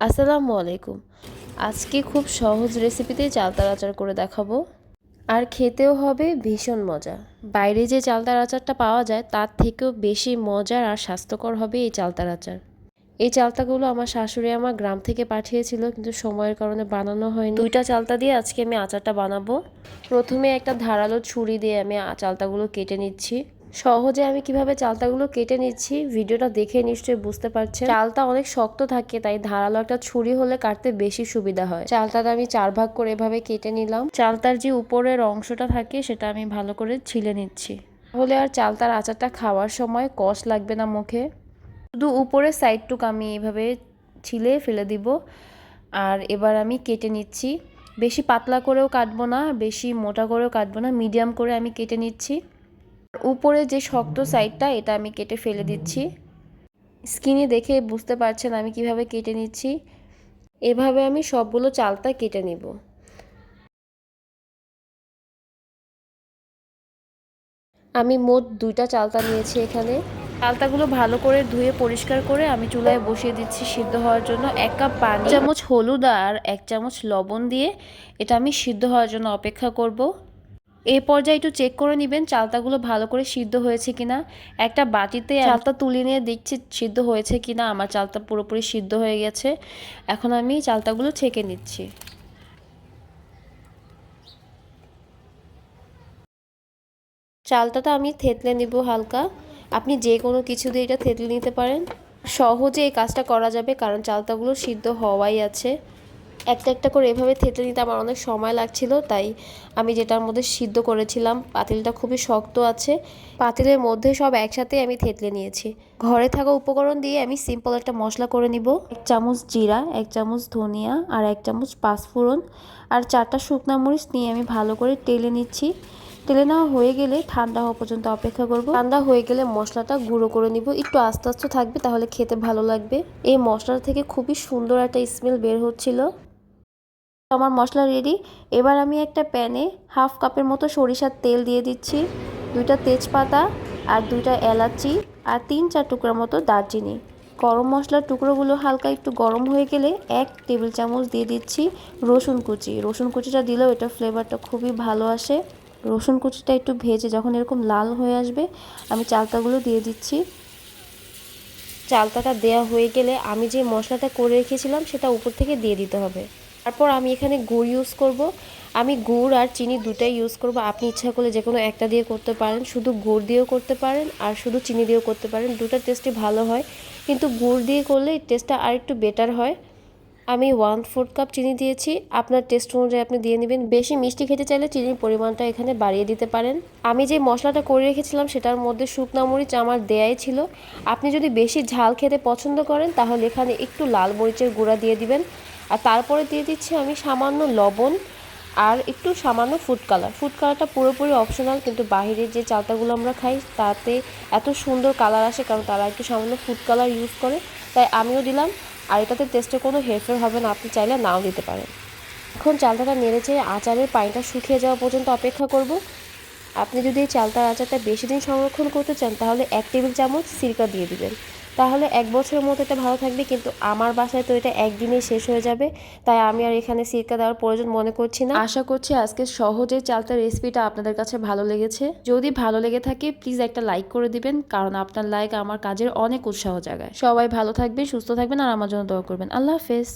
আসসালামু আলাইকুম। আজকে খুব সহজ রেসিপিতে চালতার আচার করে দেখাবো। আর খেতেও হবে ভীষণ মজা। বাইরে যে চালতার আচারটা পাওয়া যায়, তার থেকেও বেশি মজার আর স্বাস্থ্যকর হবে এই চালতার আচার। এই চালতাগুলো আমার শাশুড়ি আমার গ্রাম থেকে পাঠিয়েছিল, কিন্তু সময়ের কারণে বানানো হয়নি। দুইটা চালতা দিয়ে আজকে আমি আচারটা বানাবো। প্রথমে একটা ধারালো ছুরি দিয়ে আমি চালতাগুলো কেটে নিচ্ছি। সহজে আমি কীভাবে চালতাগুলো কেটে নিচ্ছি, ভিডিওটা দেখে নিশ্চয়ই বুঝতে পারছেন। চালটা অনেক শক্ত থাকে, তাই ধারালো একটা ছুরি হলে কাটতে বেশি সুবিধা হয়। চালটাটা আমি চার ভাগ করে এভাবে কেটে নিলাম। চালতার যে উপরের অংশটা থাকে, সেটা আমি ভালো করে ছিলে নিচ্ছি। তাহলে আর চালতার আচারটা খাওয়ার সময় কষ লাগবে না মুখে। শুধু উপরের সাইডটুক আমি এভাবে ছিলে ফেলে দিব। আর এবার আমি কেটে নিচ্ছি। বেশি পাতলা করেও কাটবো না, বেশি মোটা করেও কাটবো না, মিডিয়াম করে আমি কেটে নিচ্ছি। উপরে যে শক্ত সাইডটা এটা আমি কেটে ফেলে দিচ্ছি। স্কিনে দেখে বুঝতে পারছেন আমি কীভাবে কেটে নিচ্ছি। এভাবে আমি সবগুলো চালতা কেটে নিব। আমি মোট দুইটা চালতা নিয়েছি এখানে। চালতাগুলো ভালো করে ধুয়ে পরিষ্কার করে আমি চুলায় বসিয়ে দিচ্ছি সিদ্ধ হওয়ার জন্য। এক কাপ পানি চামচ হলুদ আর এক চামচ লবণ দিয়ে এটা আমি সিদ্ধ হওয়ার জন্য অপেক্ষা করব। এই পর্যায়ে একটু চেক করে নেবেন চালতাগুলো ভালো করে সিদ্ধ হয়েছে কিনা। একটা বাটিতে চালতা তুলে নিয়ে দেখছি সিদ্ধ হয়েছে কিনা আমার চালতা পুরোপুরি সিদ্ধ হয়ে গেছে। এখন আমি চালতাগুলো ছেঁকে নিচ্ছি। চালটাটা আমি থেতলে নিব হালকা। আপনি যে কোনো কিছু দিয়ে এটা থেতলে নিতে পারেন। সহজে এই কাজটা করা যাবে কারণ চালতাগুলো সিদ্ধ হওয়াই আছে। একটা একটা করে এভাবে থেতলে নিতে আমার অনেক সময় লাগছিল, তাই আমি যেটার মধ্যে সিদ্ধ করেছিলাম, পাতিলটা খুবই শক্ত আছে, পাতিলের মধ্যে সব একসাথে আমি থেতলে নিয়েছি। ঘরে থাকা উপকরণ দিয়ে আমি সিম্পল একটা মশলা করে নিব, এক চামচ জিরা, এক চামচ ধনিয়া আর এক চামচ পাঁচফোড়ন আর চারটা শুকনা মরিচ নিয়ে আমি ভালো করে টেলে নিচ্ছি। তেলে নেওয়া হয়ে গেলে ঠান্ডা হওয়া পর্যন্ত অপেক্ষা করব। ঠান্ডা হয়ে গেলে মশলাটা গুঁড়ো করে নিব, একটু আস্তে আস্তে থাকবে তাহলে খেতে ভালো লাগবে। এই মশলা থেকে খুবই সুন্দর একটা স্মেল বের হচ্ছিল। আমার মশলা রেডি এবার আমি একটা প্যানে হাফ কাপের মতো সরিষার তেল দিয়ে দিচ্ছি, দুইটা তেজপাতা আর দুইটা এলাচি আর তিন চার টুকরার মতো দারচিনি। গরম মশলার টুকরোগুলো হালকা একটু গরম হয়ে গেলে এক টেবিল চামচ দিয়ে দিচ্ছি রসুন কুচি। রসুন কুচিটা দিলেও এটা ফ্লেভারটা খুবই ভালো আসে। রসুন কুচিটা একটু ভেজে যখন এরকম লাল হয়ে আসবে, আমি চালতাগুলো দিয়ে দিচ্ছি। চালতাটা দেয়া হয়ে গেলে আমি যে মশলাটা করে রেখেছিলাম সেটা উপর থেকে দিয়ে দিতে হবে। তারপর আমি এখানে গুড় ইউজ করব। আমি গুড় আর চিনি দুটাই ইউজ করব। আপনি ইচ্ছা করলে যে কোনো একটা দিয়ে করতে পারেন। শুধু গুড় দিয়েও করতে পারেন আর শুধু চিনি দিয়েও করতে পারেন। দুটার টেস্টই ভালো হয়। কিন্তু গুড় দিয়ে করলে টেস্টটা আর একটু বেটার হয়। আমি ওয়ান ফোর্থ কাপ চিনি দিয়েছি। আপনার টেস্ট অনুযায়ী আপনি দিয়ে নেবেন। বেশি মিষ্টি খেতে চাইলে চিনির পরিমাণটা এখানে বাড়িয়ে দিতে পারেন। আমি যে মশলাটা করে রেখেছিলাম, সেটার মধ্যে শুকনা মরিচ আমার দেয়াই ছিল। আপনি যদি বেশি ঝাল খেতে পছন্দ করেন, তাহলে এখানে একটু লাল মরিচের গুঁড়া দিয়ে দিবেন। আর তারপরে দিয়ে দিচ্ছি আমি সামান্য লবণ আর একটু সামান্য ফুড কালার ফুড কালারটা পুরোপুরি অপশনাল কিন্তু বাহিরের যে চালতাগুলো আমরা খাই, তাতে এত সুন্দর কালার আসে, কারণ তারা একটু সামান্য ফুড কালার ইউজ করে। তাই আমিও দিলাম। আর এটাতে টেস্টে কোনো হেরফের হবে না, আপনি চাইলে নাও দিতে পারেন। এখন চালতাটা নেড়েছে আচারের পানিটা শুকিয়ে যাওয়া পর্যন্ত অপেক্ষা করব। আপনি যদি এই চালতার আচারটা বেশি দিন সংরক্ষণ করতে চান, তাহলে এক টেবিল চামচ সিরকা দিয়ে দিবেন। তাহলে এক বছরের মতো এটা ভালো থাকবে, কিন্তু আমার বাসায় তো এটা একদিনেই শেষ হয়ে যাবে। তাই আমি আর এখানে সিরকা দেওয়ার প্রয়োজন মনে করছি না। আশা করছি আজকে সহজে চালতার রেসিপিটা আপনাদের কাছে ভালো লেগেছে। যদি ভালো লেগে থাকে প্লিজ একটা লাইক করে দিবেন, কারণ আপনার লাইক আমার কাজের অনেক উৎসাহ জাগায়। সবাই ভালো থাকবে সুস্থ থাকবেন, আর আমার জন্য দোয়া করবেন। আল্লাহ হাফেজ।